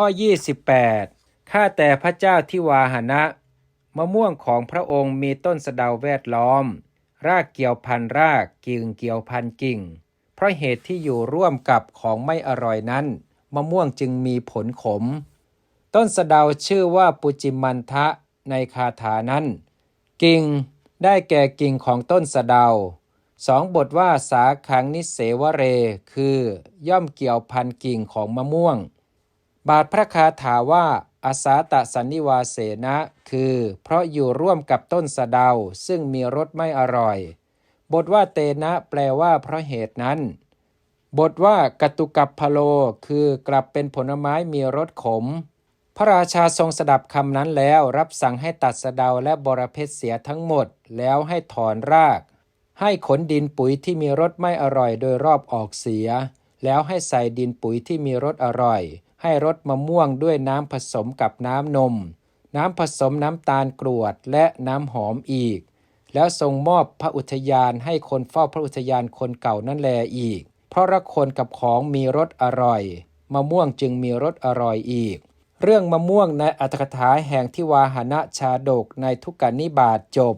ข้อ 28 ข้าแต่พระเจ้าที่วาหนะ มะม่วงของพระองค์มีต้นสะเดาแวดล้อม รากเกี่ยวพันรากกิ่งเกี่ยวพันกิ่ง เพราะเหตุที่อยู่ร่วมกับของไม่อร่อยนั้น มะม่วงจึงมีผลขม ต้นสะเดาชื่อว่าปุจิมันทะในคาถานั้น กิ่งได้แก่กิ่งของต้นสะเดาสองบทว่าสาขังนิเสวเร คือย่อมเกี่ยวพันกิ่งของมะม่วง บาทพระคาถาว่าอาสาตะสันนิวาเสนะคือ เพราะอยู่ร่วมกับต้นสะเดาซึ่งมีรสไม่อร่อย บทว่าเตนะแปลว่าเพราะเหตุนั้น บทว่ากตุกับพโล คือกลับเป็นผลไม้มีรสขม พระราชาทรงสดับคำนั้นแล้วรับสั่งให้ตัดสะเดาและบรเพชรเสียทั้งหมด แล้วให้ถอนราก ให้ขนดินปุ๋ยที่มีรสไม่อร่อยโดยรอบออกเสีย แล้วให้ใส่ดินปุ๋ยที่มีรสอร่อย ให้รสมะม่วงด้วยน้ำผสมกับน้ำนม น้ำผสมน้ำตาลกรวดและน้ำหอมอีก แล้วทรงมอบพระอุทยานให้คนเฝ้าพระอุทยานคนเก่านั่นแลอีก เพราะรักคนกับของมีรสอร่อย มะม่วงจึงมีรสอร่อยอีก เรื่องมะม่วงในอัตถกถาแห่งทิวาหนะชาดกในทุกกนิบาตจบ